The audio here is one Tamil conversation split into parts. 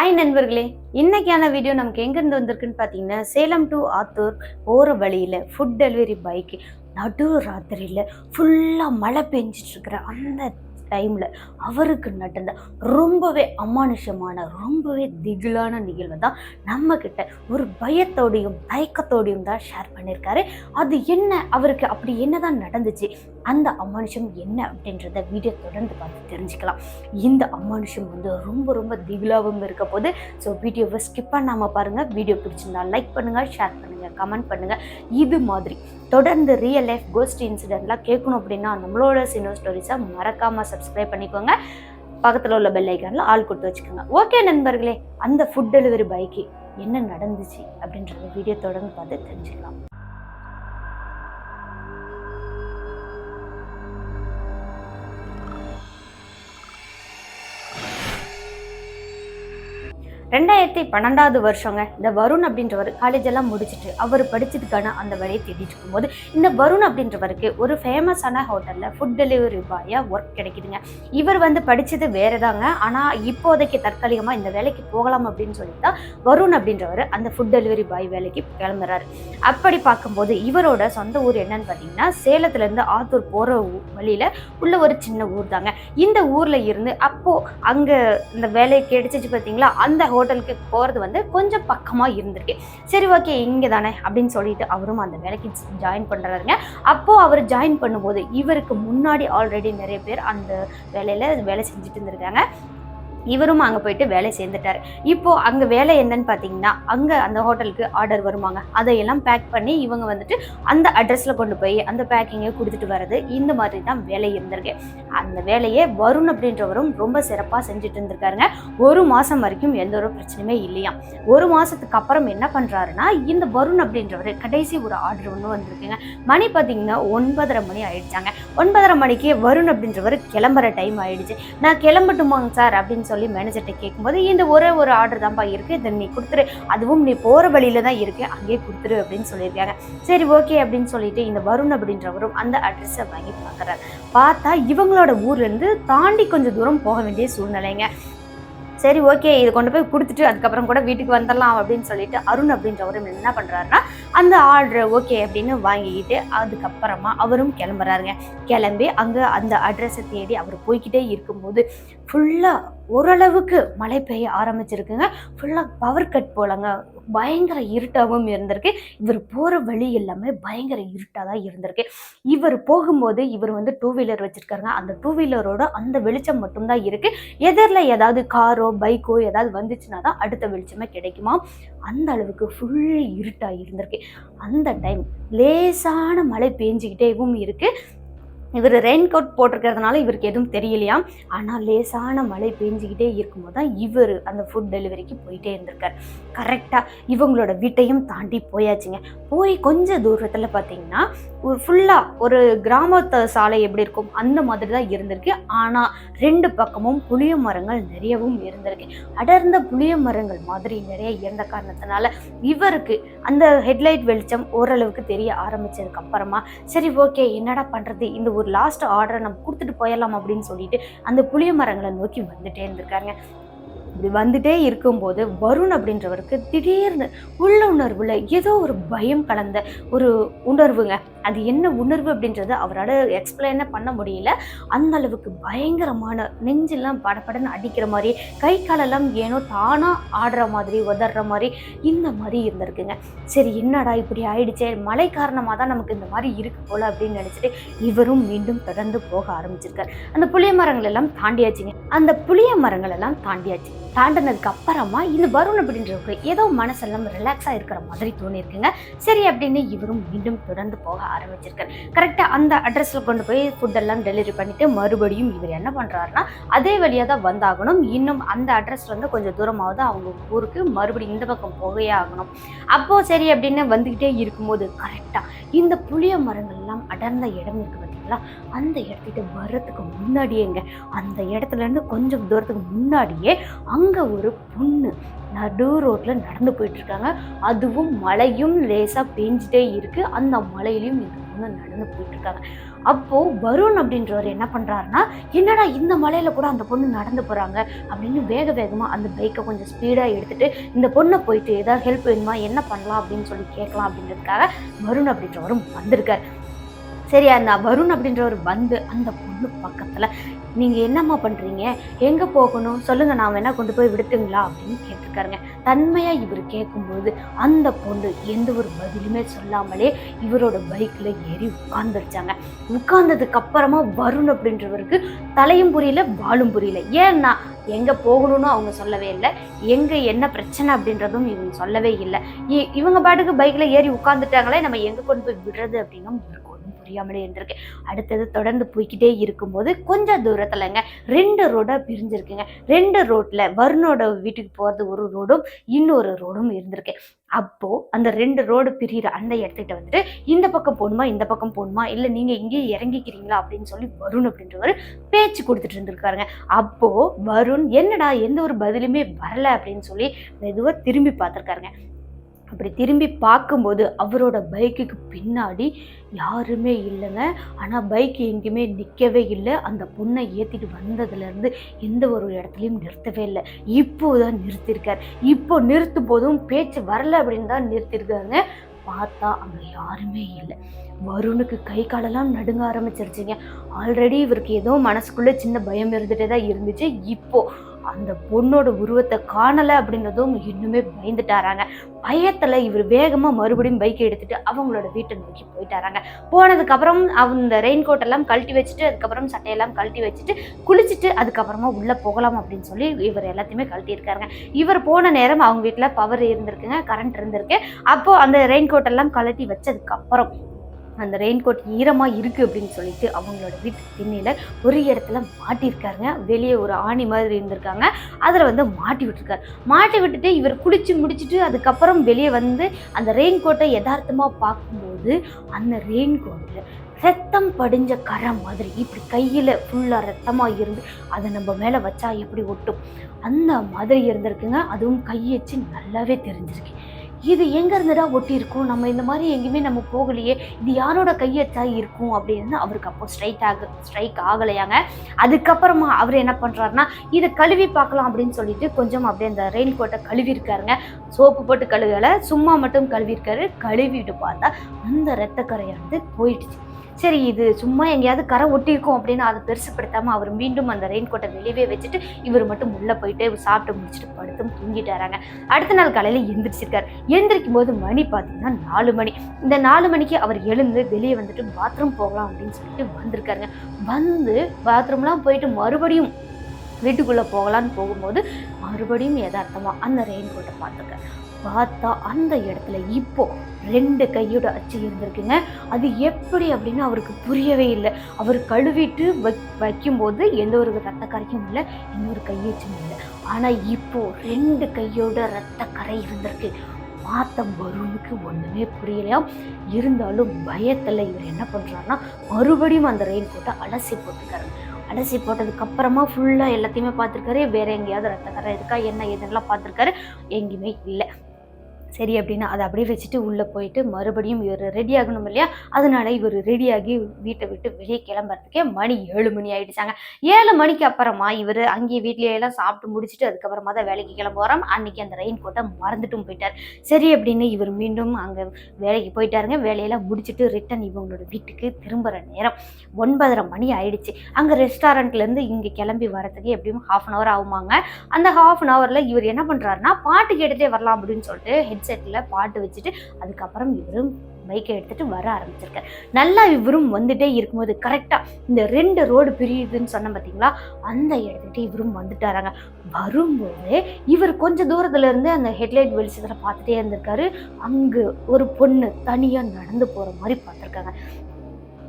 ஹாய் நண்பர்களே. இன்னைக்கான வீடியோ நமக்கு எங்கேருந்து வந்திருக்குன்னு பார்த்தீங்கன்னா சேலம் டு ஆத்தூர் போகிற வழியில் ஃபுட் டெலிவரி பைக்கு நடு ராத்திரியில் ஃபுல்லாக மழை பெஞ்சிட்ருக்கிற அந்த டைமில் அவருக்கு நடந்த ரொம்பவே அமானுஷமான ரொம்பவே திகிலான நிகழ்வு தான் நம்மக்கிட்ட ஒரு பயத்தோடையும் தயக்கத்தோடையும் தான் ஷேர் பண்ணியிருக்காரு அது என்ன? அவருக்கு அப்படி என்ன தான் நடந்துச்சு? அந்த அமானுஷம் என்ன அப்படின்றத வீடியோ தொடர்ந்து பார்த்து தெரிஞ்சுக்கலாம். இந்த அமானுஷம் வந்து ரொம்ப ரொம்ப திகிலாகவும் இருக்க போது ஸோ வீடியோவை ஸ்கிப் பண்ணாமல் பாருங்கள் வீடியோ பிடிச்சிருந்தா லைக் பண்ணுங்கள் ஷேர் பண்ணுங்கள் கமெண்ட் பண்ணுங்கள் இது மாதிரி தொடர்ந்து ரியல் லைஃப் கோஸ்ட் இன்சிடென்ட்லாம் கேட்கணும் அப்படின்னா நம்மளோட சினோ ஸ்டோரிஸை மறக்காமல் சப்ஸ்கிரைப் பண்ணிக்கோங்க. பக்கத்தில் உள்ள பெல் ஐக்கானில் ஆள் கொடுத்து வச்சுக்கோங்க. ஓகே நண்பர்களே அந்த ஃபுட் டெலிவரி பைக்கு என்ன நடந்துச்சு அப்படின்றத வீடியோ தொடர்ந்து பார்த்து தெரிஞ்சுக்கலாம். ரெண்டாயிரத்தி பன்னெண்டாவது வருஷங்க இந்த வருண் அப்படின்றவர் காலேஜ் எல்லாம் முடிச்சுட்டு அவர் படிச்சதுக்கான அந்த வழியை தேடிட்டு இருக்கும்போது இந்த வருண் அப்படின்றவருக்கு ஒரு ஃபேமஸான ஹோட்டலில் ஃபுட் டெலிவரி பாயாக ஒர்க் கிடைக்குதுங்க. இவர் வந்து படித்தது வேறு தாங்க ஆனால் இப்போதைக்கு தற்காலிகமாக இந்த வேலைக்கு போகலாம் அப்படின்னு சொல்லி தான் வருண் அப்படின்றவர் அந்த ஃபுட் டெலிவரி பாய் வேலைக்கு கிளம்புறாரு. அப்படி பார்க்கும்போது இவரோட சொந்த ஊர் என்னன்னு பார்த்தீங்கன்னா சேலத்துலேருந்து ஆத்தூர் போகிற வழியில் உள்ள ஒரு சின்ன ஊர் தாங்க இந்த ஊரில் இருந்து அப்போது அங்கே இந்த வேலையை கிடைச்சிச்சு பார்த்தீங்களா? அந்த ஹோட்டலுக்கு போகிறது வந்து கொஞ்சம் பக்கமாக இருந்திருக்கு. சரி ஓகே இங்கே தானே அப்படின்னு சொல்லிட்டு அவரும் அந்த வேலைக்கு ஜாயின் பண்ணுறாருங்க அப்போது அவர் ஜாயின் பண்ணும்போது இவருக்கு முன்னாடி ஆல்ரெடி நிறைய பேர் அந்த வேலையில் வேலை செஞ்சுட்டு இருந்திருக்காங்க. இவரும் அங்கே போயிட்டு வேலை சேர்ந்துட்டார். இப்போ அங்கே வேலை என்னன்னு பார்த்தீங்கன்னா அங்கே அந்த ஹோட்டலுக்கு ஆர்டர் வருவாங்க அதையெல்லாம் பேக் பண்ணி இவங்க வந்துட்டு அந்த அட்ரஸில் கொண்டு போய் அந்த பேக்கிங்கை கொடுத்துட்டு வர்றது இந்த மாதிரி தான் வேலை இருந்திருக்கு. அந்த வேலையை வருண் அப்படின்றவரும் ரொம்ப சிறப்பாக செஞ்சுட்டு இருந்திருக்காருங்க. ஒரு மாதம் வரைக்கும் எந்த ஒரு பிரச்சனையுமே இல்லையா ஒரு மாதத்துக்கு அப்புறம் என்ன பண்ணுறாருன்னா இந்த வருண் அப்படின்றவர் கடைசி ஒரு ஆர்டர் ஒன்று வந்திருக்குங்க. மணி பார்த்தீங்கன்னா ஒன்பதரை மணி ஆயிடுச்சாங்க. ஒன்பதரை மணிக்கு வருண் அப்படின்றவர் கிளம்புற டைம் ஆயிடுச்சு. நான் கிளம்பட்டுமாங்க சார் அப்படின்னு சொல்லி மேனேஜர்கிட்ட கேட்கும்போது இந்த ஒரே ஒரு ஆர்டர் தான்ப்பா இருக்குது இதை நீ கொடுத்துரு. அதுவும் நீ போகிற வழியில தான் இருக்கு. அங்கேயே கொடுத்துரு அப்படின்னு சொல்லியிருக்காங்க. சரி ஓகே அப்படின்னு சொல்லிட்டு இந்த வருண் அப்படின்றவரும் அந்த அட்ரஸை வாங்கி பார்க்குறாரு. பார்த்தா இவங்களோட ஊர்லேருந்து தாண்டி கொஞ்சம் தூரம் போக வேண்டிய சூழ்நிலைங்க. சரி ஓகே இது கொண்டு போய் கொடுத்துட்டு அதுக்கப்புறம் கூட வீட்டுக்கு வந்துடலாம் அப்படின்னு சொல்லிட்டு அருண் அப்படின்றவரும் என்ன பண்ணுறாருன்னா அந்த ஆர்டர் ஓகே அப்படின்னு வாங்கிக்கிட்டு அதுக்கப்புறமா அவரும் கிளம்புறாருங்க. கிளம்பி அங்கே அந்த அட்ரஸை தேடி அவர் போய்கிட்டே இருக்கும்போது ஃபுல்லாக ஓரளவுக்கு மழை பெய்ய ஆரம்பிச்சிருக்குங்க. ஃபுல்லாக பவர் கட் போலங்க. பயங்கர இருட்டாகவும் இருந்திருக்கு. இவர் போகிற வழி எல்லாமே பயங்கர இருட்டாக தான் இருந்திருக்கு. இவர் போகும்போது இவர் வந்து டூ வீலர் வச்சுருக்காருங்க. அந்த டூ வீலரோட அந்த வெளிச்சம் மட்டும்தான் இருக்குது எதிரில் ஏதாவது காரோ பைக்கோ ஏதாவது வந்துச்சுன்னா தான் அடுத்த வெளிச்சமே கிடைக்குமா? அந்த அளவுக்கு ஃபுல் இருட்டாக இருந்திருக்கு. அந்த டைம் லேசான மழை பெஞ்சிக்கிட்டேவும் இருக்குது இவர் ரெயின் கோட் போட்டிருக்கிறதுனால இவருக்கு எதுவும் தெரியலையாம் ஆனால் லேசான மழை பெஞ்சிக்கிட்டே இருக்கும்போது தான் இவர் அந்த ஃபுட் டெலிவரிக்கு போயிட்டே இருந்திருக்கார். கரெக்டாக இவங்களோட வீட்டையும் தாண்டி போயாச்சுங்க. போய் கொஞ்சம் தூரத்தில் பார்த்தீங்கன்னா ஒரு ஃபுல்லாக ஒரு கிராமத்து சாலை எப்படி இருக்கும்? அந்த மாதிரி தான் இருந்திருக்கு. ஆனால் ரெண்டு பக்கமும் புளிய மரங்கள் நிறையவும் இருந்திருக்கு. அடர்ந்த புளிய மரங்கள் மாதிரி நிறைய இருந்த காரணத்தினால இவருக்கு அந்த ஹெட்லைட் வெளிச்சம் ஓரளவுக்கு தெரிய ஆரம்பிச்சதுக்கு அப்புறமா சரி ஓகே என்னடா பண்ணுறது இந்த ஒரு லாஸ்ட் ஆர்டரை நம்ம கொடுத்துட்டு போயிடலாம் அப்படின்னு சொல்லிட்டு அந்த புளிய மரங்களை நோக்கி வந்துட்டே இருந்திருக்காங்க இப்படி வந்துட்டே இருக்கும்போது வருண் அப்படின்றவருக்கு திடீர்னு உள்ள உணர்வுல ஏதோ ஒரு பயம் கலந்த ஒரு உணர்வுங்க. அது என்ன உணர்வு அப்படின்றத அவரால் எக்ஸ்பிளைனே பண்ண முடியல. அந்த அளவுக்கு பயங்கரமான நெஞ்செல்லாம் படப்படன்னு அடிக்கிற மாதிரி கை காலெல்லாம் ஏனோ தானாக ஆடுற மாதிரி உதற மாதிரி இந்த மாதிரி இருந்திருக்குங்க. சரி என்னடா இப்படி ஆயிடுச்சே? மழை காரணமாக தான் நமக்கு இந்த மாதிரி இருக்கு போல அப்படின்னு நினச்சிட்டு இவரும் மீண்டும் தொடர்ந்து போக ஆரம்பிச்சிருக்கார். அந்த புளிய மரங்கள் எல்லாம் தாண்டியாச்சுங்க. அந்த புளிய மரங்கள் எல்லாம் தாண்டியாச்சு. தாண்டினதுக்கு அப்புறமா இந்த வருண் அப்படின்றவருக்கு ஏதோ மனசெல்லாம் ரிலாக்ஸாக இருக்கிற மாதிரி தோணியிருக்குங்க. சரி அப்படின்னு இவரும் மீண்டும் தொடர்ந்து போக ஆரம்பிச்சிருக்காரு. கரெக்டாக அந்த அட்ரஸில் கொண்டு போய் ஃபுட்டெல்லாம் டெலிவரி பண்ணிட்டு மறுபடியும் இவர் என்ன பண்ணுறாருன்னா அதே வழியாக தான் வந்தாகணும். இன்னும் அந்த அட்ரஸ்லேருந்து கொஞ்சம் தூரமாவது அவங்க ஊருக்கு மறுபடியும் இந்த பக்கம் போகவே ஆகணும். அப்போது சரி அப்படின்னு வந்துக்கிட்டே இருக்கும்போது கரெக்டாக இந்த புளிய மரங்கள்லாம் அடர்ந்த இடம் இருக்குது பார்த்தீங்களா அந்த இடத்துக்கு வர்றதுக்கு முன்னாடியேங்க. அந்த இடத்துல இருந்து கொஞ்சம் தூரத்துக்கு முன்னாடியே அங்கே ஒரு பொண்ணு நடு ரோட்டில் நடந்து போயிட்டுருக்காங்க. அதுவும் மழையும் லேசாக பெஞ்சிட்டே இருக்குது அந்த மழையிலையும் இந்த பொண்ணு நடந்து போயிட்டுருக்காங்க. அப்போது வருண் அப்படின்றவர் என்ன பண்ணுறாருன்னா என்னடா இந்த மலையில் கூட அந்த பொண்ணு நடந்து போகிறாங்க அப்படின்னு வேக வேகமாக அந்த பைக்கை கொஞ்சம் ஸ்பீடாக எடுத்துகிட்டு இந்த பொண்ணை போயிட்டு ஏதாவது ஹெல்ப் வேணுமா? என்ன பண்ணலாம்? அப்படின்னு சொல்லி கேட்கலாம் அப்படின்றதுக்காக வருண் அப்படின்றவரும் வந்திருக்கார். சரி அந்த வருண் அப்படின்றவர் வந்து அந்த பொண்ணு பக்கத்தில் நீங்கள் என்னம்மா பண்ணுறீங்க எங்கே போகணும்? சொல்லுங்கள் நான் வேணால் கொண்டு போய் விடுத்துங்களா அப்படின்னு கேட்டிருக்காருங்க. தன்மையாக இவர் கேட்கும்போது அந்த பொண்ணு எந்த ஒரு பதிலுமே சொல்லாமலே இவரோட பைக்கில் ஏறி உட்கார்ந்துருச்சாங்க. உட்கார்ந்ததுக்கு அப்புறமா வருண் அப்படின்றவருக்கு தலையும் புரியல வாழும் புரியல. ஏன்னா எங்கே போகணும்னு அவங்க சொல்லவே இல்லை எங்கே என்ன பிரச்சனை அப்படின்றதும் இவங்க சொல்லவே இல்லை. இ- இவங்க பாட்டுக்கு பைக்கில் ஏறி உட்காந்துட்டாங்களே நம்ம எங்கே கொண்டு போய் விடுறது அப்படின்னும் இருக்கும் முடியாமலே இருந்திருக்கு. அடுத்தது தொடர்ந்து போய்கிட்டே இருக்கும்போது கொஞ்சம் தூரத்துலங்க ரெண்டு ரோடாக பிரிஞ்சிருக்குங்க. ரெண்டு ரோட்டில் வருணோட வீட்டுக்கு போகிறது ஒரு ரோடும் இன்னொரு ரோடும் இருந்திருக்கு. அப்போது அந்த ரெண்டு ரோடு பிரியிற அந்த இடத்துக்கிட்ட வந்துட்டு இந்த பக்கம் போகணுமா இந்த பக்கம் போகணுமா இல்லை நீங்கள் இங்கேயே இறங்கிக்கிறீங்களா அப்படின்னு சொல்லி வருண் அப்படின்றவர் பேச்சு கொடுத்துட்டு இருந்திருக்காருங்க. அப்போது வருண் என்னடா எந்த ஒரு பதிலுமே வரல அப்படின்னு சொல்லி மெதுவாக திரும்பி பார்த்துருக்காருங்க. அப்படி திரும்பி பார்க்கும்போது அவரோட பைக்குக்கு பின்னாடி யாருமே இல்லைங்க. ஆனால் பைக் எங்கேயுமே நிற்கவே இல்லை. அந்த பொண்ணை ஏற்றிட்டு வந்ததுலேருந்து எந்த ஒரு இடத்துலையும் நிறுத்தவே இல்லை. இப்போ தான் நிறுத்தியிருக்கார் இப்போ நிறுத்தும் போதும் பேச்சு வரல அப்படின்னு தான் நிறுத்தியிருக்காருங்க பார்த்தா அங்கே யாருமே இல்லை. வருணுக்கு கை காலெல்லாம் நடுங்க ஆரம்பிச்சிருச்சுங்க. ஆல்ரெடி இவருக்கு ஏதோ மனசுக்குள்ளே சின்ன பயம் இருந்துகிட்டே தான் இருந்துச்சு. இப்போது அந்த பொண்ணோட உருவத்தை காணலை அப்படின்றதும் இன்னுமே பயந்துட்டாராங்க. பயத்தில் இவர் வேகமாக மறுபடியும் பைக்கை எடுத்துட்டு அவங்களோட வீட்டை நோக்கி போயிட்டாராங்க. போனதுக்கப்புறம் அந்த ரெயின் கோட் எல்லாம் கழட்டி வச்சுட்டு அதுக்கப்புறம் சட்டையெல்லாம் கழட்டி வச்சுட்டு குளிச்சுட்டு அதுக்கப்புறமா உள்ளே போகலாம் அப்படின்னு சொல்லி இவர் எல்லாத்தையுமே கழட்டியிருக்காருங்க. இவர் போன நேரம் அவங்க வீட்டில் பவர் இருந்திருக்குங்க கரண்ட் இருந்திருக்கு. அப்போது அந்த ரெயின் கோட் எல்லாம் கழட்டி வச்சதுக்கப்புறம் அந்த ரெயின் கோட் ஈரமாக இருக்குது அப்படின்னு சொல்லிட்டு அவங்களோட வீட்டு திண்ணையில் ஒரு இடத்துல மாட்டியிருக்காருங்க வெளியே ஒரு ஆணி மாதிரி இருந்திருக்காங்க. அதில் வந்து மாட்டி விட்டுருக்காரு. மாட்டி விட்டுட்டு இவர் குளிச்சு முடிச்சுட்டு அதுக்கப்புறம் வெளியே வந்து அந்த ரெயின் கோட்டை யதார்த்தமாக பார்க்கும்போது அந்த ரெயின் கோட்டில் ரத்தம் படிஞ்ச கரை மாதிரி இப்படி கையில் ஃபுல்லாக ரத்தமாக இருந்து அதை நம்ம மேலே வச்சா எப்படி ஒட்டும்? அந்த மாதிரி இருந்திருக்குங்க. அதுவும் கையச்சு நல்லாவே தெரிஞ்சிருக்கு. இது எங்கேருந்துடா ஒட்டியிருக்கும்? நம்ம இந்த மாதிரி எங்கேயுமே நம்ம போகலையே. இது யாரோட கையெழுத்தா இருக்கும்? அப்படின்னு அவருக்கு அப்போ ஸ்ட்ரைக் ஆக ஸ்ட்ரைக் ஆகலையாங்க. அதுக்கப்புறமா அவர் என்ன பண்ணுறாருன்னா இதை கழுவி பார்க்கலாம் அப்படின்னு சொல்லிட்டு கொஞ்சம் அப்படியே அந்த ரெயின் கோட்டை கழுவி இருக்காருங்க சோப்பு போட்டு கழுவலை சும்மா மட்டும் கழுவிருக்காரு கழுவிட்டு பார்த்தா அந்த இரத்தக்கரையானது போயிடுச்சு. சரி இது சும்மா எங்கேயாவது கரை ஒட்டியிருக்கோம் அப்படின்னு அதை பெருசுப்படுத்தாம அவர் மீண்டும் அந்த ரெயின் கோட்டை வெளியவே வச்சுட்டு இவர் மட்டும் உள்ள போயிட்டு சாப்பிட்டு முடிச்சுட்டு படுத்தும் தூங்கிட்டாராங்க. அடுத்த நாள் காலையில எந்திரிச்சிருக்காரு. எந்திரிக்கும் போது மணி பார்த்தீங்கன்னா நாலு மணி. இந்த நாலு மணிக்கு அவர் எழுந்து வெளியே வந்துட்டு பாத்ரூம் போகலாம் அப்படின்னு சொல்லிட்டு வந்திருக்காருங்க. வந்து பாத்ரூம்லாம் போயிட்டு மறுபடியும் வீட்டுக்குள்ளே போகலான்னு போகும்போது மறுபடியும் எதார்த்தமாக அந்த ரெயின் கோட்டை பார்த்துருக்காரு. பார்த்தா அந்த இடத்துல இப்போ ரெண்டு கையோட அச்சு இருந்திருக்குங்க. அது எப்படி அப்படின்னு அவருக்கு புரியவே இல்லை. அவர் கழுவிட்டு வைக்கும்போது எந்த ஒரு ரத்த கரையும் இல்லை இன்னொரு கையச்சும் இல்லை. ஆனால் இப்போ ரெண்டு கையோட ரத்த கரை இருந்திருக்கு. பார்த்த வருணுக்கு ஒன்றுமே புரியலையாம் இருந்தாலும் பயத்தில் இவர் என்ன பண்ணுறாருன்னா மறுபடியும் அந்த ரெயின் கோட்டை அலசி போட்டுக்காரு அலசி போட்டதுக்கப்புறமா ஃபுல்லாக எல்லாத்தையுமே பார்த்துருக்காரு. வேறு எங்கேயாவது ரத்தக்கரை இருக்கா? என்ன ஏதுன்னெலாம் பார்த்துருக்காரு. எங்கேயுமே இல்லை. சரி அப்படின்னா அதை அப்படியே வச்சுட்டு உள்ளே போயிட்டு மறுபடியும் இவர் ரெடி ஆகணும் இல்லையா? அதனால இவர் ரெடியாகி வீட்டை விட்டு வெளியே கிளம்புறதுக்கே மணி ஏழு மணி ஆயிடுச்சாங்க. ஏழு மணிக்கு அப்புறமா இவர் அங்கேயே வீட்லேயே எல்லாம் சாப்பிட்டு முடிச்சுட்டு அதுக்கப்புறமா தான் வேலைக்கு கிளம்புறோம் அன்னைக்கு அந்த ரெயின் கோட்டை மறந்துட்டும் போயிட்டார். சரி அப்படின்னு இவர் மீண்டும் அங்கே வேலைக்கு போயிட்டாருங்க. வேலையெல்லாம் முடிச்சுட்டு ரிட்டன் இவங்களோட வீட்டுக்கு திரும்புகிற நேரம் ஒன்பதரை மணி ஆயிடுச்சு. அங்கே ரெஸ்டாரண்ட்லேருந்து இங்கே கிளம்பி வரதுக்கு எப்படியும் ஹாஃப் அன் ஹவர் ஆகுமாங்க. அந்த ஹாஃப் அன் ஹவரில் இவர் என்ன பண்ணுறாருன்னா பாட்டு கேட்டுகிட்டே வரலாம் அப்படின்னு சொல்லிட்டு செட்டில் பாட்டு வச்சுட்டு அதுக்கப்புறம் இவரும் பைக்கை எடுத்துட்டு வர ஆரம்பிச்சிருக்காரு. நல்லா இவரும் வந்துட்டே இருக்கும்போது கரெக்டாக இந்த ரெண்டு ரோடு பிரியுதுன்னு சொன்ன பார்த்தீங்களா அந்த இடத்துக்கிட்டே இவரும் வந்துட்டாராங்க. வரும்போது இவர் கொஞ்சம் தூரத்துல இருந்து அந்த ஹெட்லைட் வெளிச்சத்தில் பார்த்துட்டே இருந்திருக்காரு. அங்கு ஒரு பொண்ணு தனியாக நடந்து போகிற மாதிரி பார்த்துருக்காங்க.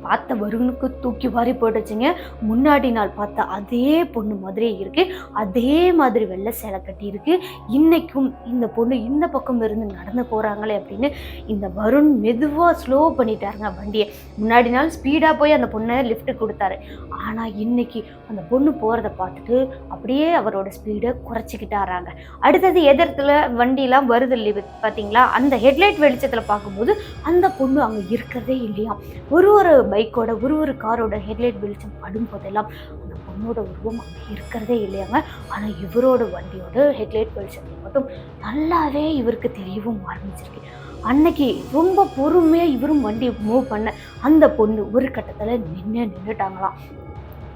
பார்த்த வருகனுக்கு தூக்கி வாரி போட்டுச்சுங்க. முன்னாடி நாள் பார்த்த அதே பொண்ணு மாதிரியே இருக்கு. அதே மாதிரி வெள்ளை சேலை கட்டி இருக்கு இன்னைக்கும் இந்த பொண்ணு இந்த பக்கம் இருந்து நடந்து போகிறாங்களே அப்படின்னு இந்த வருண் மெதுவாக ஸ்லோ பண்ணிட்டாருங்க வண்டியை. முன்னாடி நாள் ஸ்பீடாக போய் அந்த பொண்ணை லிஃப்ட்டு கொடுத்தாரு. ஆனால் இன்னைக்கு அந்த பொண்ணு போகிறத பார்த்துட்டு அப்படியே அவரோட ஸ்பீடை குறைச்சிக்கிட்டாராங்க. அடுத்தது எதிர்த்துல வண்டிலாம் வருது இல்லை பார்த்தீங்களா அந்த ஹெட்லைட் வெளிச்சத்தில் பார்க்கும்போது அந்த பொண்ணு அங்கே இருக்கிறதே இல்லையா? ஒரு ஒரு பைக்கோட ஒரு ஒரு காரோட ஹெட்லைட் வெளிச்சம் படும் போதெல்லாம் அந்த பொண்ணோட உருவம் அங்கே இருக்கிறதே இல்லையாங்க. ஆனால் இவரோட வண்டியோட ஹெட்லைட் வெளிச்சத்தில் மட்டும் நல்லாவே இவருக்கு தெரியவும் ஆரம்பிச்சிருக்கு. அன்னைக்கு ரொம்ப பொறுமையாக இவரும் வண்டி மூவ் பண்ண அந்த பொண்ணு ஒரு கட்டத்தில் நின்று நின்றுட்டாங்களாம்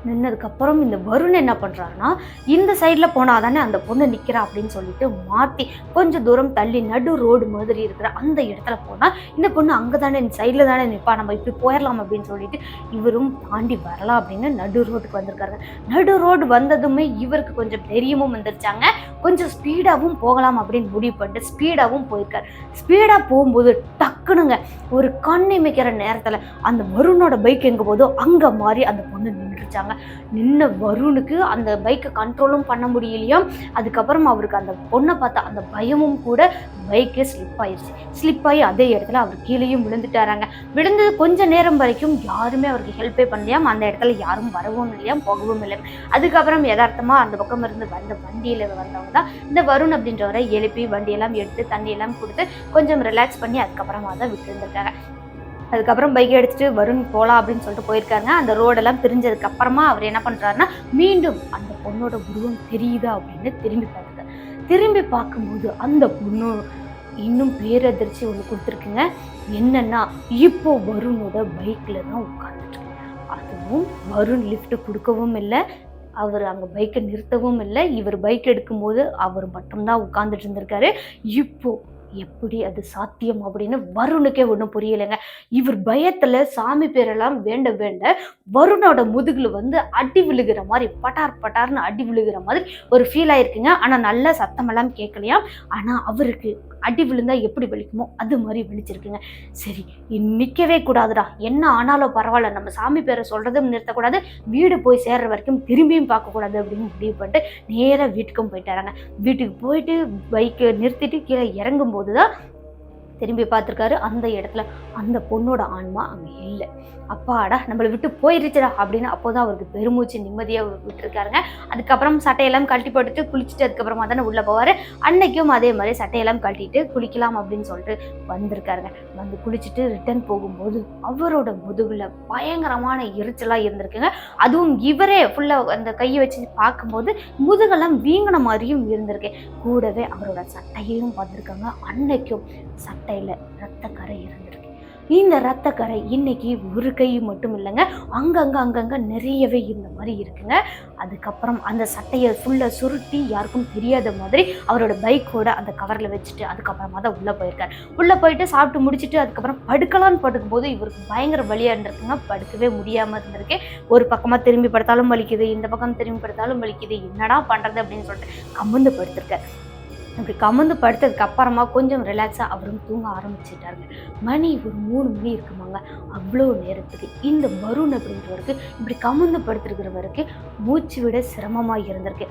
நின்னதுக்கப்புறம் இந்த வருண் என்ன பண்ணுறாருன்னா இந்த சைடில் போனால் தானே அந்த பொண்ணு நிற்கிறா அப்படின்னு சொல்லிட்டு மாற்றி கொஞ்சம் தூரம் தள்ளி நடு ரோடு மாதிரி இருக்கிற அந்த இடத்துல போனால் இந்த பொண்ணு அங்கே தானே இந்த சைடில் தானே நிற்பா நம்ம இப்படி போயிடலாம் அப்படின்னு சொல்லிட்டு இவரும் தாண்டி வரலாம் அப்படின்னு நடு ரோட்டுக்கு வந்திருக்காரு நடு ரோடு வந்ததுமே இவருக்கு கொஞ்சம் தைரியமும் வந்துருச்சாங்க. கொஞ்சம் ஸ்பீடாகவும் போகலாம் அப்படின்னு முடிவு பண்ணிட்டு ஸ்பீடாகவும் போயிருக்காரு. ஸ்பீடாக போகும்போது டக்குனுங்க ஒரு கண் இமைக்கிற நேரத்தில் அந்த வருணோட பைக் எங்கே போதோ அங்கே மாதிரி அந்த பொண்ணு நின்றுச்சாங்க நின்ன வருணுக்கு அந்த பைக்கை கண்ட்ரோலும் பண்ண முடியலையா? அதுக்கப்புறம் அவருக்கு அந்த பொண்ணை பார்த்தா அந்த பயமும் கூட பைக்கே ஸ்லிப் ஆயிடுச்சு ஸ்லிப் ஆகி அதே இடத்துல அவர் கீழேயும் விழுந்துட்டாராங்க. விழுந்தது கொஞ்ச நேரம் வரைக்கும் யாருமே அவருக்கு ஹெல்ப்பே பண்ணலையாம். அந்த இடத்துல யாரும் வரவும் இல்லையாம் போகவும் இல்லை. அதுக்கப்புறம் யதார்த்தமாக அந்த பக்கம் இருந்து வந்த வண்டியில் வந்தவங்க தான் இந்த வருண் அப்படின்றவரை எழுப்பி வண்டியெல்லாம் எடுத்து தண்ணியெல்லாம் கொடுத்து கொஞ்சம் ரிலாக்ஸ் பண்ணி அதுக்கப்புறமா தான் விட்டுருந்துருக்காங்க. அதுக்கப்புறம் பைக் எடுத்துட்டு வருண் போகலாம் அப்படின்னு சொல்லிட்டு போயிருக்காங்க அந்த ரோடெல்லாம் பிரிஞ்சதுக்கு அப்புறமா அவர் என்ன பண்ணுறாருன்னா மீண்டும் அந்த பொண்ணோட உருவம் தெரியுதா அப்படின்னு திரும்பி பார்த்துட்டார் திரும்பி பார்க்கும்போது அந்த பொண்ணு இன்னும் பேரதிர்ச்சி ஒன்று கொடுத்துருக்குங்க. என்னன்னா இப்போ வருணோட பைக்கில் தான் உட்காந்துட்டு அதுவும் வருண் லிஃப்ட் கொடுக்கவும் இல்லை அவர் அங்கே பைக்கை நிறுத்தவும் இல்லை. இவர் பைக் எடுக்கும்போது அவர் மட்டும்தான் உட்காந்துட்டு இருந்திருக்காரு. இப்போ எப்படி அது சாத்தியம் அப்படின்னு வருணுக்கே ஒன்றும் புரியலைங்க. இவர் பயத்தில் சாமி பேரெல்லாம் வேண்ட வேண்ட வருணோட முதுகில் வந்து அடி விழுகிற மாதிரி பட்டார் பட்டார்னு அடி விழுகிற மாதிரி ஒரு ஃபீல் ஆயிருக்குங்க. ஆனால் நல்ல சத்தமெல்லாம் கேட்கலையாம் ஆனால் அவருக்கு அடி விழுந்தா எப்படி வலிக்குமோ அது மாதிரி வலிச்சிருக்குங்க. சரி நிற்கவே கூடாதுடா. என்ன ஆனாலும் பரவாயில்ல. நம்ம சாமி பேரை சொல்கிறதும் நிறுத்தக்கூடாது. வீடு போய் சேர்ற வரைக்கும் திரும்பியும் பார்க்கக்கூடாது அப்படின்னு முடிவு பண்ணிட்டு நேராக வீட்டுக்கும் போயிட்டாராங்க. வீட்டுக்கு போயிட்டு பைக்கை நிறுத்திட்டு கீழே போது தான் திரும்பி பார்த்துருக்காரு அந்த இடத்துல. அந்த பொண்ணோட ஆன்மா அங்கே இல்லை. அப்பாடா நம்மளை விட்டு போயிடுச்சுடா அப்படின்னு அப்போதான் அவருக்கு பெருமூச்சு நிம்மதியாக விட்டுருக்காருங்க. அதுக்கப்புறம் சட்டையெல்லாம் கழட்டி போட்டுட்டு குளிச்சுட்டு அதுக்கப்புறமா தானே உள்ளே போவார். அன்னைக்கும் அதே மாதிரி சட்டையெல்லாம் கழட்டிட்டு குளிக்கலாம் அப்படின்னு சொல்லிட்டு வந்திருக்காருங்க. வந்து குளிச்சுட்டு ரிட்டர்ன் போகும்போது அவரோட முதுகில் பயங்கரமான எரிச்சலாக இருந்திருக்குங்க. அதுவும் இவரே ஃபுல்லாக அந்த கையை வச்சு பார்க்கும்போது முதுகெல்லாம் வீங்கின மாதிரியும் இருந்திருக்கு. கூடவே அவரோட சட்டையையும் பார்த்துருக்காங்க அன்னைக்கும் சட்டையில் ரத்தக்கரை இருந்திருக்கு. இந்த ரத்தக்கரை இன்னைக்கு ஒரு கை மட்டும் இல்லைங்க. அங்கங்கே அங்கங்கே நிறையவே இருந்த மாதிரி இருக்குங்க. அதுக்கப்புறம் அந்த சட்டையை ஃபுல்லாக சுருட்டி யாருக்கும் தெரியாத மாதிரி அவரோட பைக்கோட அந்த கவரில் வச்சுட்டு அதுக்கப்புறமா தான் உள்ளே போயிருக்கார். உள்ளே போயிட்டு சாப்பிட்டு முடிச்சுட்டு அதுக்கப்புறம் படுக்கலான்னு படுக்கும் போது இவருக்கு பயங்கர வழியாக இருந்திருக்குங்க. படுக்கவே முடியாமல் இருந்திருக்கு. ஒரு பக்கமாக திரும்பி படுத்தாலும் வலிக்குது இந்த பக்கம் திரும்பி படுத்தாலும் வலிக்குது. என்னடா பண்ணுறது அப்படின்னு சொல்லிட்டு கமுந்து படுத்திருக்காரு. அப்படி கமந்து படுத்ததுக்கு அப்புறமா கொஞ்சம் ரிலாக்ஸாக அவரும் தூங்க ஆரம்பிச்சிட்டாருங்க. மணி ஒரு மூணு மணி இருக்குமாங்க. அவ்வளோ நேரத்துக்கு இந்த வருண் அப்படின்றவருக்கு இப்படி கமந்து படுத்திருக்கிறவருக்கு மூச்சு விட சிரமமாக இருந்திருக்கு.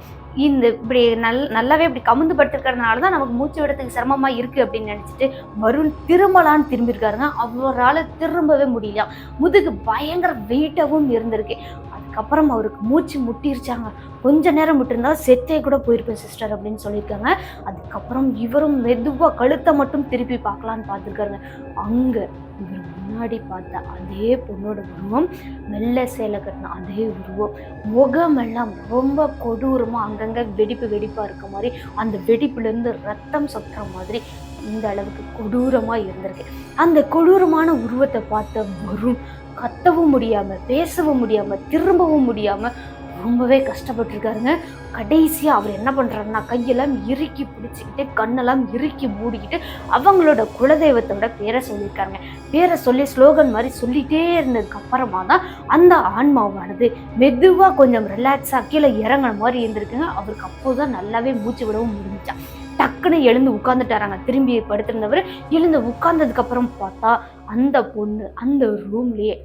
இந்த இப்படி நல் நல்லாவே இப்படி கமந்து படுத்திருக்கிறதுனால தான் நமக்கு மூச்சு விடத்துக்கு சிரமமாக இருக்குது அப்படின்னு நினச்சிட்டு வருண் திரும்பலான்னு திரும்பியிருக்காருங்க. அவரால் திரும்பவே முடியலையா முதுகு பயங்கர வெயிட்டாகவும் இருந்திருக்கு. அதுக்கப்புறம் அவருக்கு மூச்சு முட்டிருச்சாங்க. கொஞ்ச நேரம் விட்டுருந்தா செத்தே கூட போயிருப்பேன் சிஸ்டர் அப்படின்னு சொல்லியிருக்காங்க. அதுக்கப்புறம் இவரும் மெதுவாக கழுத்தை மட்டும் திருப்பி பார்க்கலான்னு பார்த்துருக்காருங்க. அங்கே இவர் முன்னாடி பார்த்த அதே பொண்ணோட உருவம் வெள்ளை சேலை கட்டின அதே உருவம் முகமெல்லாம் ரொம்ப கொடூரமாக அங்கங்கே வெடிப்பு வெடிப்பாக இருக்க மாதிரி அந்த வெடிப்புலேருந்து ரத்தம் சொட்டுற மாதிரி இந்த அளவுக்கு கொடூரமாக இருந்திருக்கு. அந்த கொடூரமான உருவத்தை பார்த்த வரும் கத்தவும் முடியாமல் பேசவும் முடியாமல் திரும்பவும் முடியாமல் ரொம்பவே கஷ்டப்பட்டிருக்காருங்க. கடைசியாக அவர் என்ன பண்ணுறாருன்னா கையெல்லாம் இறுக்கி பிடிச்சிக்கிட்டு கண்ணெல்லாம் இறுக்கி மூடிக்கிட்டு அவங்களோட குலதெய்வத்தோட பேரை சொல்லியிருக்காங்க பேரை சொல்லி ஸ்லோகன் மாதிரி சொல்லிகிட்டே இருந்ததுக்கு அப்புறமா தான் அந்த ஆன்மாவானது மெதுவாக கொஞ்சம் ரிலாக்ஸாக கீழே இறங்குன மாதிரி இருந்திருக்குங்க. அவருக்கு அப்போது தான் நல்லாவே மூச்சு விடவும் முடிஞ்சா டக்குன்னு எழுந்து உட்காந்துட்டாராங்க திரும்பி படுத்திருந்தவர் எழுந்து உட்காந்ததுக்கப்புறம் பார்த்தா அந்த பொண்ணு அந்த ரூம்லேயே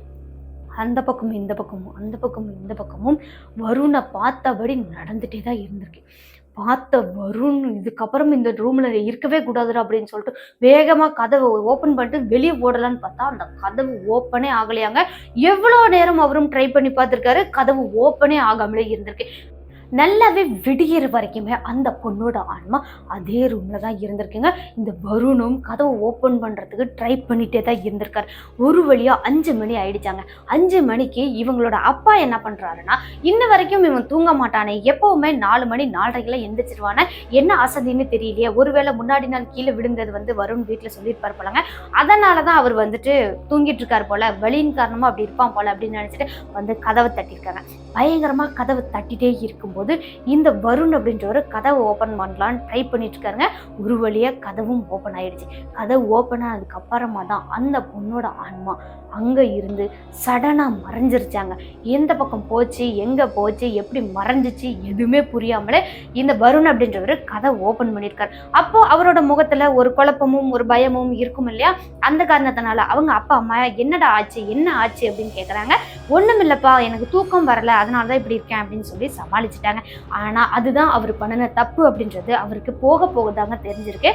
அந்த பக்கமும் இந்த பக்கமும் அந்த பக்கமும் இந்த பக்கமும் வருணை பார்த்தபடி நடந்துகிட்டே தான் இருந்திருக்கு. பார்த்த வருண் இதுக்கப்புறம் இந்த ரூமில் இருக்கவே கூடாதுடா அப்படின்னு சொல்லிட்டு வேகமாக கதவை ஓப்பன் பண்ணிட்டு வெளியே ஓடலான்னு பார்த்தா அந்த கதவு ஓப்பனே ஆகலையாங்க. எவ்வளோ நேரம் அவரும் ட்ரை பண்ணி பார்த்துருக்காரு கதவு ஓப்பனே ஆகாமலே இருந்திருக்கு. நல்லாவே விடியிற வரைக்குமே அந்த பொண்ணோட ஆன்மா அதே ரூமில் தான் இருந்திருக்குங்க. இந்த வருணும் கதவை ஓப்பன் பண்ணுறதுக்கு ட்ரை பண்ணிகிட்டே தான் இருந்திருக்காரு. ஒரு வழியாக அஞ்சு மணி ஆயிடுச்சாங்க. அஞ்சு மணிக்கு இவங்களோட அப்பா என்ன பண்ணுறாருன்னா இன்ன வரைக்கும் இவன் தூங்க மாட்டானே. எப்போவுமே நாலு மணி நாலரைக்கெல்லாம் எந்திரிச்சிருவானே. என்ன அசதின்னு தெரியலையே. ஒருவேளை முன்னாடி நாள் கீழே விழுந்தது வந்து வருண் வீட்டில் சொல்லியிருப்பார் போலங்க. அதனால தான் அவர் வந்துட்டு தூங்கிட்டு இருக்கார் போல. வழியின் காரணமாக அப்படி இருப்பான் போல அப்படின்னு நினச்சிட்டு வந்து கதவை தட்டியிருக்காங்க. பயங்கரமாக கதவை தட்டிட்டே இருக்கும்போது இந்த வருண் அப்படின்றவர் கதவை ஓப்பன் பண்ணலான்னு ட்ரை பண்ணிட்டு இருக்காருங்க ஒரு வழியாக கதவும் ஓப்பன் ஆயிடுச்சு. கதவு ஓப்பன் ஆனதுக்கு அப்புறமா தான் அந்த பொண்ணோட ஆன்மா அங்கே இருந்து சடனாக மறைஞ்சிருச்சாங்க. எந்த பக்கம் போச்சு எங்கே போச்சு எப்படி மறைஞ்சிச்சு எதுவுமே புரியாமலே இந்த வருண் அப்படின்றவர் கதை ஓப்பன் பண்ணியிருக்கார். அப்போ அவரோட முகத்தில் ஒரு குழப்பமும் ஒரு பயமும் இருக்கும் இல்லையா? அந்த காரணத்தினால அவங்க அப்பா அம்மா என்னடா ஆச்சு என்ன ஆச்சு அப்படின்னு கேட்குறாங்க ஒன்றும் இல்லைப்பா எனக்கு தூக்கம் வரலை அதனால தான் இப்படி இருக்கேன் அப்படின்னு சொல்லி சமாளிச்சிட்டாங்க. ஆனால் அதுதான் அவர் பண்ணின தப்பு அப்படின்றது அவருக்கு போக போக தாங்க தெரிஞ்சிருக்கு.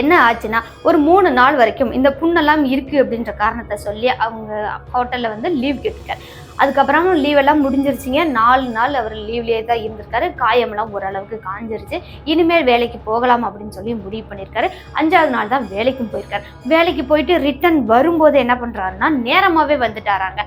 என்ன ஆச்சுன்னா ஒரு மூணு நாள் வரைக்கும் இந்த புண்ணெல்லாம் இருக்குது அப்படின்ற காரணத்தை சொல்லி அவங்க ஹோட்டலில் வந்து லீவ் கேட்டிருக்காரு. அதுக்கப்புறம் லீவ் எல்லாம் முடிஞ்சிருச்சுங்க. நாலு நாள் அவர் லீவ்லேயே தான் இருந்திருக்காரு. காயமெல்லாம் ஓரளவுக்கு காஞ்சிருச்சு. இனிமேல் வேலைக்கு போகலாம் அப்படின்னு சொல்லி முடிவு பண்ணியிருக்காரு. அஞ்சாவது நாள் தான் வேலைக்கும் போயிருக்காரு. வேலைக்கு போயிட்டு ரிட்டர்ன் வரும்போது என்ன பண்ணுறாருன்னா நேரமாகவே வந்துட்டாராங்க.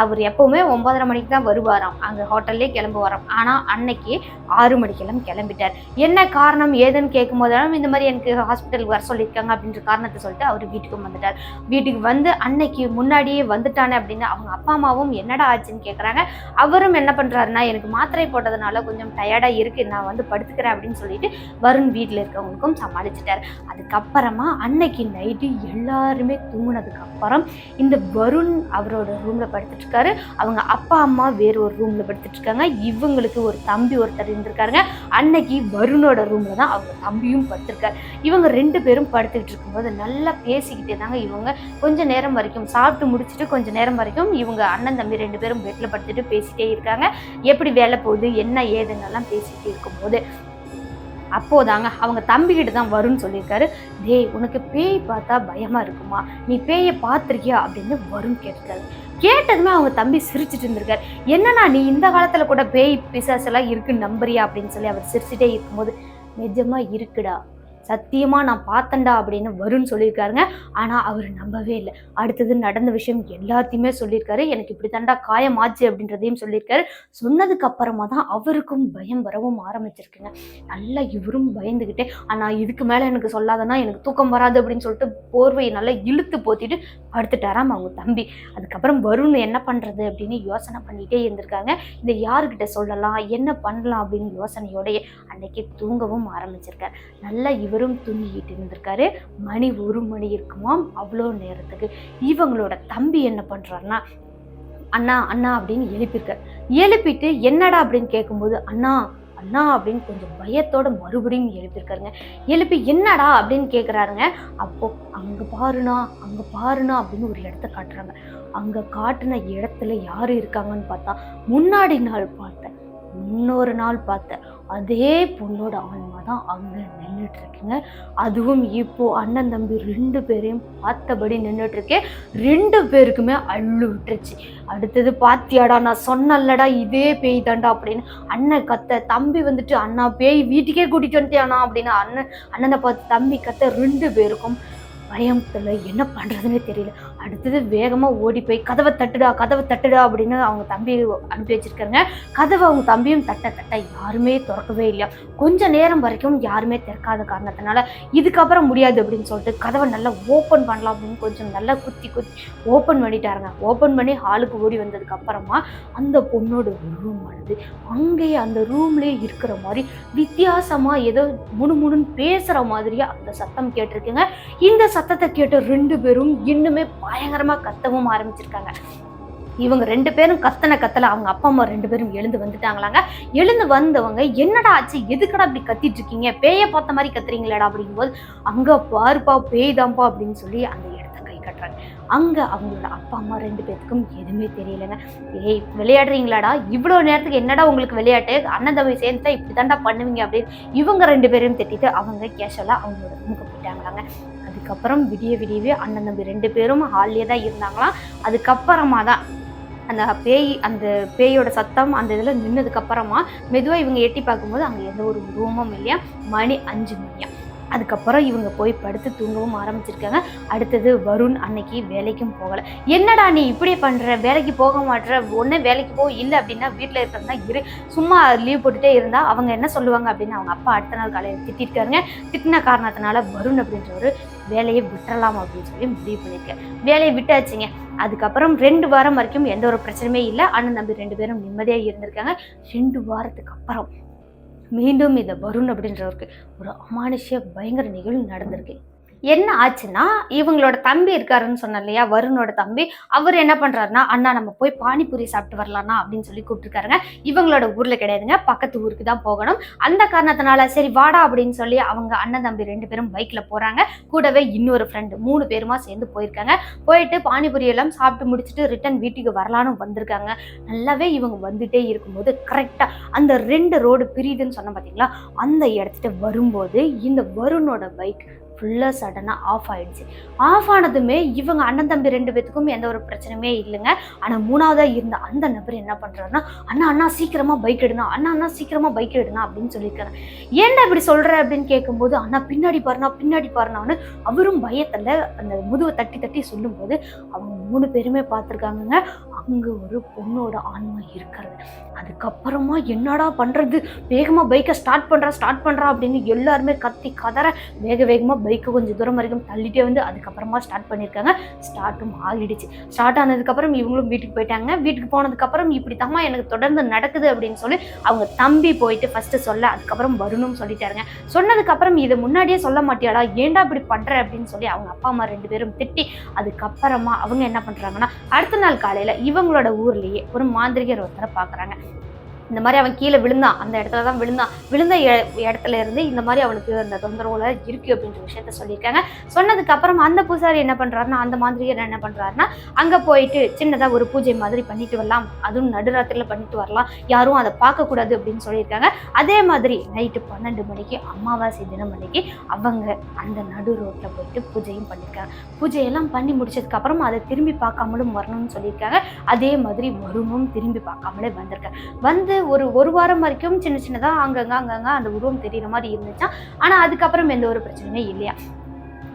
அவர் எப்போவுமே ஒன்பதரை மணிக்கு தான் வருவாராம். அங்கே ஹோட்டல்லே கிளம்புவாராம். ஆனால் அன்னைக்கு ஆறு மணிக்கெல்லாம் கிளம்பிட்டார். என்ன காரணம் ஏதுன்னு கேட்கும் போதெல்லாம் இந்த மாதிரி எனக்கு ஹாஸ்பிட்டலுக்கு வர சொல்லியிருக்காங்க அப்படின்ற காரணத்தை சொல்லிட்டு அவர் வீட்டுக்கு வந்துட்டார். வீட்டுக்கு வந்து அன்னைக்கு முன்னாடியே வந்துட்டானே அப்படின்னு அவங்க அப்பா அம்மாவும் என்னடா ஆச்சுன்னு கேட்குறாங்க அவரும் என்ன பண்ணுறாருன்னா எனக்கு மாத்திரை போட்டதுனால கொஞ்சம் டயர்டாக இருக்குது நான் வந்து படுத்துக்கிறேன் அப்படின்னு சொல்லிட்டு வருண் வீட்டில் இருக்கவங்களுக்கும் சமாளிச்சிட்டார். அதுக்கப்புறமா அன்னைக்கு நைட்டு எல்லாருமே தூங்கினதுக்கு அப்புறம் இந்த வருண் அவரோட ரூமில் படுத்து இருக்காரு அவங்க அப்பா அம்மா வேறு ஒரு ரூமில் படுத்துட்டு இருக்காங்க இவங்களுக்கு ஒரு தம்பி ஒருத்தர் இருந்திருக்காருங்க. அன்னைக்கு வருணோட ரூமில் தான் அவங்க தம்பியும் படுத்திருக்காரு. இவங்க ரெண்டு பேரும் படுத்துக்கிட்டு இருக்கும்போது நல்லா பேசிக்கிட்டே தாங்க இவங்க. கொஞ்சம் நேரம் வரைக்கும் சாப்பிட்டு முடிச்சுட்டு கொஞ்சம் நேரம் வரைக்கும் இவங்க அண்ணன் தம்பி ரெண்டு பேரும் பெட்டில் படுத்துட்டு பேசிட்டே இருக்காங்க. எப்படி வேலை போகுது என்ன ஏதுன்னெல்லாம் பேசிக்கிட்டு இருக்கும்போது அப்போதாங்க அவங்க தம்பிக்கிட்ட தான் வரும்னு சொல்லியிருக்காரு. டேய் உனக்கு பேய் பார்த்தா பயமா இருக்குமா? நீ பேயை பார்த்துருக்கியா? அப்படின்னு வருண் கேட்டிருக்காரு. கேட்டதுமே அவங்க தம்பி சிரிச்சிட்டு இருந்திருக்காரு. என்னன்னா நீ இந்த காலத்தில் கூட பேய் பிசாசெல்லாம் இருக்குன்னு நம்புறியா? அப்படின்னு சொல்லி அவர் சிரிச்சுட்டே இருக்கும்போது நிஜமாக இருக்குடா. சத்தியமாக நான் பார்த்தேன்டா அப்படின்னு வருண் சொல்லியிருக்காருங்க. ஆனால் அவர் நம்பவே இல்லை. அடுத்தது நடந்த விஷயம் எல்லாத்தையுமே சொல்லியிருக்காரு. எனக்கு இப்படி தாண்டா காயம் ஆச்சு அப்படின்றதையும் சொல்லியிருக்காரு. சொன்னதுக்கு அப்புறமா தான் அவருக்கும் பயம் வரவும் ஆரம்பிச்சிருக்குங்க. நல்லா இவரும் பயந்துக்கிட்டே ஆனால் இதுக்கு மேலே எனக்கு சொல்லாதனா எனக்கு தூக்கம் வராது அப்படின்னு சொல்லிட்டு போர்வையை நல்லா இழுத்து போத்திட்டு படுத்துட்டாராம் அவங்க தம்பி. அதுக்கப்புறம் வருண் என்ன பண்ணுறது அப்படின்னு யோசனை பண்ணிகிட்டே இருந்திருக்காங்க. இதை யாருக்கிட்ட சொல்லலாம்? என்ன பண்ணலாம் அப்படின்னு யோசனையோடய அன்னைக்கு தூங்கவும் ஆரம்பிச்சிருக்கார். நல்லா இவர் இவரும் தூங்கிக்கிட்டு இருந்திருக்காரு. மணி ஒரு மணி இருக்குமாம். அவ்வளோ நேரத்துக்கு இவங்களோட தம்பி என்ன பண்ணுறாருன்னா அண்ணா அண்ணா அப்படின்னு எழுப்பியிருக்காரு. எழுப்பிட்டு என்னடா அப்படின்னு கேட்கும்போது அண்ணா அண்ணா அப்படின்னு கொஞ்சம் பயத்தோட மறுபடியும் எழுப்பியிருக்காருங்க. எழுப்பி என்னடா அப்படின்னு கேட்குறாருங்க. அப்போ அங்கே பாருண்ணா அங்கே பாருண்ணா அப்படின்னு ஒரு இடத்த காட்டுறாங்க. அங்கே காட்டின இடத்துல யார் இருக்காங்கன்னு பார்த்தா முன்னாடி நாள் பார்த்தேன் இன்னொரு நாள் பார்த்தேன் அதே பொண்ணோட ஆன்மா தான் அங்கே நின்றுட்டுருக்குங்க அதுவும் இப்போ அண்ணன் தம்பி ரெண்டு பேரையும் பார்த்தபடி நின்றுட்டுருக்கேன் ரெண்டு பேருக்குமே அள்ளு விட்டுருச்சு. அடுத்தது பாத்தியாடா நான் சொன்னல்லடா இதே பேய் தாண்டா அப்படின்னு அண்ணன் கத்த தம்பி வந்துட்டு அண்ணா பேய் வீட்டுக்கே கூட்டிட்டு வந்துட்டியாண்ணா? அப்படின்னு அண்ணன் அண்ணனை பார்த்து தம்பி கத்த ரெண்டு பேருக்கும் பயத்தில் என்ன பண்றதுன்னே தெரியல. அடுத்தது வேகமாக ஓடி போய் கதவை தட்டுடா கதவை தட்டுடா அப்படின்னு அவங்க தம்பி அனுப்பி வச்சுருக்காங்க கதவை அவங்க தம்பியும் தட்ட தட்ட யாருமே திறக்கவே இல்லையா? கொஞ்ச நேரம் வரைக்கும் யாருமே திறக்காத காரணத்தினால இதுக்கப்புறம் முடியாது அப்படின்னு சொல்லிட்டு கதவை நல்லா ஓப்பன் பண்ணலாம் அப்படின்னு கொஞ்சம் நல்லா குத்தி குத்தி ஓப்பன் பண்ணிட்டாருங்க. ஓப்பன் பண்ணி ஹாலுக்கு ஓடி வந்ததுக்கு அப்புறமா அந்த பொண்ணோட ரூம் ஆனது அங்கேயே அந்த ரூம்லேயே இருக்கிற மாதிரி வித்தியாசமாக ஏதோ முணுமுணுன்னு பேசுகிற மாதிரியே அந்த சத்தம் கேட்டிருக்குங்க. இந்த சத்தத்தை கேட்ட ரெண்டு பேரும் இன்னுமே பயங்கரமாக கத்தவும் ஆரம்பிச்சிருக்காங்க. இவங்க ரெண்டு பேரும் கத்தனை கத்தல அவங்க அப்பா அம்மா ரெண்டு பேரும் எழுந்து வந்துட்டாங்களாங்க. எழுந்து வந்தவங்க என்னடா ஆச்சு? எதுக்கடா இப்படி கத்திட்டு இருக்கீங்க பேயை பார்த்த மாதிரி கத்துறீங்களாடா? அப்படிங்கும்போது அங்கே பாருப்பா பேய் தான்ப்பா அப்படின்னு சொல்லி அந்த இடத்த கை கட்டுறாங்க. அங்கே அவங்களோட அப்பா அம்மா ரெண்டு பேத்துக்கும் எதுவுமே தெரியலங்க. ஏய் விளையாடுறீங்களாடா? இவ்வளோ நேரத்துக்கு என்னடா உங்களுக்கு விளையாட்டு? அண்ணன் தம்பி சேர்ந்துட்டா இப்படி தாண்டா பண்ணுவீங்க? அப்படின்னு இவங்க ரெண்டு பேரும் திட்டிட்டு அவங்க கேஷுவலாக அவங்களோட ரூமுக்கு போயிட்டாங்களாங்க. அதுக்கப்புறம் விடிய விடியவே அண்ணன் தம்பி ரெண்டு பேரும் ஹாலிலே தான் இருந்தாங்களாம். அதுக்கப்புறமா தான் அந்த பேய் அந்த பேயோட சத்தம் அந்த இதில் நின்னதுக்கப்புறமா மெதுவாக இவங்க எட்டி பார்க்கும்போது அங்கே எந்த ஒரு உருவமும் இல்லையா? மணி அஞ்சு மணியா? அதுக்கப்புறம் இவங்க போய் படுத்து தூங்கவும் ஆரம்பிச்சிருக்காங்க. அடுத்தது வருண் அன்னைக்கு வேலைக்கும் போகலை. என்னடா நீ இப்படி பண்ணுற வேலைக்கு போக மாட்ற? ஒன்று வேலைக்கு போக இல்லை அப்படின்னா வீட்டில் இருக்கிறதா இரு. சும்மா லீவ் போட்டுகிட்டே இருந்தால் அவங்க என்ன சொல்லுவாங்க அப்படின்னு அவங்க அப்பா அடுத்த நாள் காலையில் திட்டிருக்காருங்க. திட்டின காரணத்தினால வருண் அப்படின்றவர் வேலையை விட்டுறலாம் அப்படின்னு சொல்லி முடிவு பண்ணியிருக்கேன் வேலையை விட்டாச்சுங்க. அதுக்கப்புறம் ரெண்டு வாரம் வரைக்கும் எந்த ஒரு பிரச்சனையுமே இல்லை. அண்ணன் தம்பி ரெண்டு பேரும் நிம்மதியாக இருந்திருக்காங்க. ரெண்டு வாரத்துக்கு அப்புறம் மீண்டும் இந்த வருண் அப்படின்றவருக்கு ஒரு அமானுஷ்ய பயங்கர நிகழ்வு நடந்திருக்கு. என்ன ஆச்சுன்னா இவங்களோட தம்பி இருக்காருன்னு சொன்ன இல்லையா வருணோட தம்பி. அவர் என்ன பண்ணுறாருன்னா அண்ணா நம்ம போய் பானிபூரி சாப்பிட்டு வரலாம்னா அப்படின்னு சொல்லி கூப்பிட்டுருக்காருங்க. இவங்களோட ஊரில் கிடையாதுங்க பக்கத்து ஊருக்கு தான் போகணும். அந்த காரணத்தினால சரி வாடா அப்படின்னு சொல்லி அவங்க அண்ணன் தம்பி ரெண்டு பேரும் பைக்கில் போகிறாங்க கூடவே இன்னொரு ஃப்ரெண்டு மூணு பேருமா சேர்ந்து போயிருக்காங்க. போயிட்டு பானிபூரி எல்லாம் சாப்பிட்டு முடிச்சுட்டு ரிட்டன் வீட்டுக்கு வரலான்னு வந்திருக்காங்க. நல்லாவே இவங்க வந்துட்டே இருக்கும்போது கரெக்டாக அந்த ரெண்டு ரோடு பிரியுதுன்னு சொன்ன பார்த்தீங்களா அந்த இடத்துட்டு வரும்போது இந்த வருணோட பைக் ஃபுல்லாக சடனாக ஆஃப் ஆயிடுச்சு. ஆஃப் ஆனதுமே இவங்க அண்ணன் தம்பி ரெண்டு பேத்துக்கும் எந்த ஒரு பிரச்சனையுமே இல்லைங்க. ஆனால் மூணாவதாக இருந்த அந்த நபர் என்ன பண்ணுறாருன்னா அண்ணா அண்ணா சீக்கிரமாக பைக் எடுனா அண்ணா அண்ணா சீக்கிரமாக பைக் எடுனா அப்படின்னு சொல்லியிருக்காரு. ஏன்டா இப்படி சொல்கிற அப்படின்னு கேட்கும்போது அண்ணா பின்னாடி பாருனா பின்னாடி பாருனான்னு அவரும் பயத்தில் அந்த முதுவை தட்டி தட்டி சொல்லும்போது அவங்க மூணு பேருமே பார்த்துருக்காங்கங்க. அங்கே ஒரு பொண்ணோட ஆன்மா இருக்கிறது. அதுக்கப்புறமா என்னடா பண்ணுறது வேகமாக பைக்கை ஸ்டார்ட் பண்ணுறா ஸ்டார்ட் பண்ணுறா அப்படின்னு எல்லாருமே கத்தி கதற வேக வேகமாக பைக்கை கொஞ்சம் தூரம் வரைக்கும் தள்ளிட்டே வந்து அதுக்கப்புறமா ஸ்டார்ட் பண்ணியிருக்காங்க. ஸ்டார்ட்டும் ஆகிடுச்சு. ஸ்டார்ட் ஆனதுக்கப்புறம் இவங்களும் வீட்டுக்கு போயிட்டாங்க. வீட்டுக்கு போனதுக்கப்புறம் இப்படி தாமா எனக்கு தொடர்ந்து நடக்குது அப்படின்னு சொல்லி அவங்க தம்பி போயிட்டு ஃபஸ்ட்டு சொல்ல அதுக்கப்புறம் வரணும்னு சொல்லிட்டாருங்க. சொன்னதுக்கப்புறம் இதை முன்னாடியே சொல்ல மாட்டியாடா? ஏன்டா இப்படி பண்ணுற அப்படின்னு சொல்லி அவங்க அப்பா அம்மா ரெண்டு பேரும் திட்டி அதுக்கப்புறமா அவங்க என்ன பண்ணுறாங்கன்னா அடுத்த நாள் காலையில் இவங்களோட ஊர்லேயே ஒரு மாந்திரிகர் ஒருத்தரை பார்க்குறாங்க இந்த மாதிரி அவன் கீழே விழுந்தான் அந்த இடத்துல தான் விழுந்தான் விழுந்த இடத்துல இருந்து இந்த மாதிரி அவனுக்கு அந்த தொந்தரவுல இருக்கு அப்படின்ற விஷயத்த சொல்லியிருக்காங்க. சொன்னதுக்கு அப்புறம் அந்த பூசாரி என்ன பண்றாருன்னா அந்த மாந்திரிகர் என்ன பண்றாருன்னா அங்க போயிட்டு சின்னதா ஒரு பூஜை மாதிரி பண்ணிட்டு வரலாம். அதுவும் நடுராத்திரில பண்ணிட்டு வரலாம். யாரும் அதை பார்க்கக்கூடாது அப்படின்னு சொல்லியிருக்காங்க. அதே மாதிரி நைட்டு பன்னெண்டு மணிக்கு அமாவாசை தினம் அன்னைக்கு அவங்க அந்த நடு ரோட்ல போயிட்டு பூஜையும் பண்ணியிருக்காங்க பூஜையெல்லாம் பண்ணி முடிச்சதுக்கு அப்புறம் அதை திரும்பி பார்க்காமலும் வரணும்னு சொல்லியிருக்காங்க. அதே மாதிரி வருமும் திரும்பி பார்க்காமலே வந்திருக்காங்க. வந்து ஒரு ஒரு வாரம் வரைக்கும் சின்ன சின்னதாக அங்கங்க அங்கங்க அந்த உருவம் தெரியுற மாதிரி இருந்துச்சா? ஆனால் அதுக்கப்புறம் எந்த ஒரு பிரச்சனையுமே இல்லையா?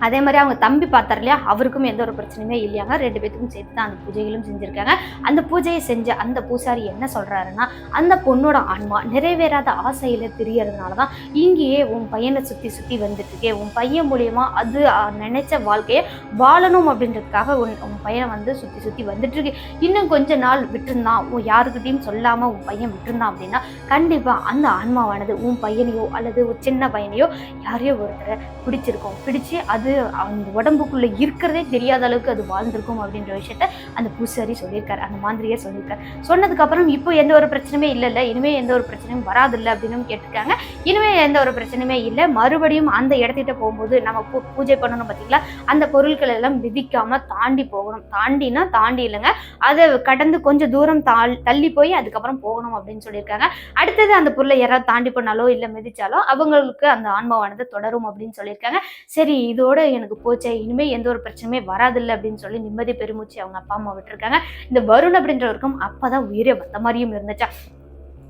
அதே மாதிரி அவங்க தம்பி பார்த்தார் இல்லையா? அவருக்கும் எந்த ஒரு பிரச்சனையுமே இல்லையாங்க. ரெண்டு பேத்துக்கும் சேர்த்து தான் அந்த பூஜைகளும் செஞ்சுருக்காங்க. அந்த பூஜையை செஞ்ச அந்த பூசாரி என்ன சொல்கிறாருன்னா அந்த பொண்ணோட ஆன்மா நிறைவேறாத ஆசையில் தெரியறதுனால தான் இங்கேயே உன் பையனை சுற்றி சுற்றி வந்துட்டுருக்கே உன் பையன் மூலியமாக அது நினைச்ச வாழ்க்கையை வாழணும் அப்படின்றதுக்காக உன் உன் பையனை வந்து சுற்றி சுற்றி வந்துட்டுருக்கு இன்னும் கொஞ்ச நாள் விட்டுருந்தான் உன் யாருக்கிட்டையும் சொல்லாமல் உன் பையன் விட்டுருந்தான் அப்படின்னா கண்டிப்பாக அந்த ஆன்மாவானது உன் பையனையோ அல்லது ஒரு சின்ன பையனையோ யாரையோ ஒருத்தரை பிடிச்சிருக்கோம். பிடிச்சி அது அந்த உடம்புக்குள்ளே இருக்கிறதே தெரியாத அளவுக்கு அது வாழ்ந்திருக்கும் அப்படின்ற விஷயத்த அந்த பூசாரி சொல்லியிருக்காரு அந்த மாந்திரியார் சொல்லியிருக்காரு. சொன்னதுக்கப்புறம் இப்போ எந்த ஒரு பிரச்சனையுமே இல்லைல்ல இனிமேல் எந்த ஒரு பிரச்சனையும் வராது இல்லை அப்படின்னு கேட்டிருக்காங்க. இனிமேல் எந்த ஒரு பிரச்சனையுமே இல்லை. மறுபடியும் அந்த இடத்துக்கிட்ட போகும்போது நம்ம பூ பூஜை பண்ணணும் பார்த்தீங்களா? அந்த பொருட்கள் எல்லாம் விதிக்காமல் தாண்டி போகணும். தாண்டினா தாண்டி இல்லைங்க. அதை கடந்து கொஞ்சம் தூரம் தாள் தள்ளி போய் அதுக்கப்புறம் போகணும் அப்படின்னு சொல்லியிருக்காங்க. அடுத்தது அந்த பொருளை யாராவது தாண்டி பண்ணாலோ இல்லை மிதிச்சாலோ அவங்களுக்கு அந்த ஆன்மாவானது தொடரும் அப்படின்னு சொல்லியிருக்காங்க. சரி இதோட எனக்கு போச்சே இனிமே எந்த ஒரு பிரச்சனையுமே வராதில்லை அப்படின்னு சொல்லி நிம்மதி பெருமூச்சு அவங்க அப்பா அம்மா விட்டுருக்காங்க. இந்த வருண் அப்படின்றவருக்கும் அப்பதான் உயிரே வந்த மாதிரியும் இருந்துச்சா?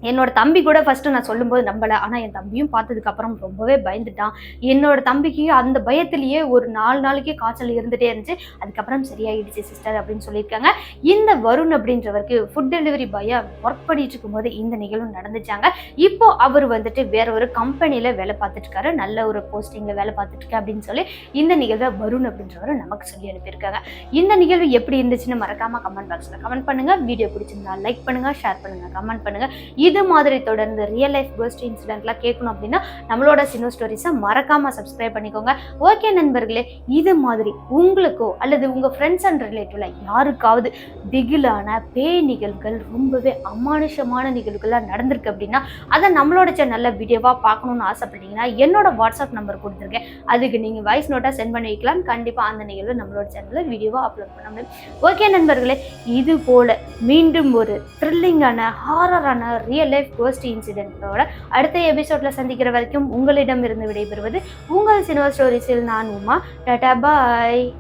என்னோட தம்பி கூட ஃபர்ஸ்ட் நான் சொல்லும்போது நம்பலை. ஆனால் என் தம்பியும் பார்த்ததுக்கு அப்புறம் ரொம்பவே பயந்துட்டான். என்னோட தம்பிக்கு அந்த பயத்திலேயே ஒரு நாலு நாளைக்கே காய்ச்சல் இருந்துகிட்டே இருந்துச்சு. அதுக்கப்புறம் சரியாயிடுச்சு சிஸ்டர் அப்படின்னு சொல்லியிருக்காங்க. இந்த வருண் அப்படின்றவருக்கு ஃபுட் டெலிவரி பாயாக ஒர்க் பண்ணிட்டு இருக்கும்போது இந்த நிகழ்வு நடந்துச்சாங்க. இப்போ அவர் வந்துட்டு வேற ஒரு கம்பெனியில் வேலை பார்த்துட்ருக்காரு நல்ல ஒரு போஸ்டிங்கில் வேலை பார்த்துட்டுருக்கேன் அப்படின்னு சொல்லி இந்த நிகழ்வை வருண் அப்படின்றவர் நமக்கு சொல்லி அனுப்பியிருக்காங்க. இந்த நிகழ்வு எப்படி இருந்துச்சுன்னு மறக்காமல் கமெண்ட் பாக்ஸில் கமெண்ட் பண்ணுங்க. வீடியோ பிடிச்சிருந்தா லைக் பண்ணுங்கள் ஷேர் பண்ணுங்கள் கமெண்ட் பண்ணுங்கள் இது மாதிரி தொடர்ந்து ரியல் லைஃப் கோஸ்ட் இன்சிடென்ட்லாம் கேட்கணும் அப்படின்னா நம்மளோட சினோ ஸ்டோரிஸை மறக்காமல் சப்ஸ்கிரைப் பண்ணிக்கோங்க. ஓகே நண்பர்களே இது மாதிரி உங்களுக்கோ அல்லது உங்கள் ஃப்ரெண்ட்ஸ் அண்ட் ரிலேட்டிவ்ல யாருக்காவது திகிலான பேய் நிகழ்வுகள் ரொம்பவே அமானுஷமான நிகழ்வுகள்லாம் நடந்திருக்கு அப்படின்னா அதை நம்மளோட சேனலில் வீடியோவாக பார்க்கணும்னு ஆசைப்பட்டீங்கன்னா என்னோட வாட்ஸ்அப் நம்பர் கொடுத்துருக்கேன். அதுக்கு நீங்கள் வாய்ஸ் நோட்டாக சென்ட் பண்ணி வைக்கலாம். கண்டிப்பாக அந்த நிகழ்வு நம்மளோட சேனலில் வீடியோவாக அப்லோட் பண்ண முடியும். ஓகே நண்பர்களே இது போல மீண்டும் ஒரு த்ரில்லிங்கான ஹாரரான ரியல் லைஃப் கோஸ்ட் இன்சிடென்ட்டோட அடுத்த எபிசோட்ல சந்திக்கிற வரைக்கும் உங்களிடம் இருந்து விடைபெறுவது உங்கள் சினிமா ஸ்டோரிஸில் நான் உமா. டாடா பாய்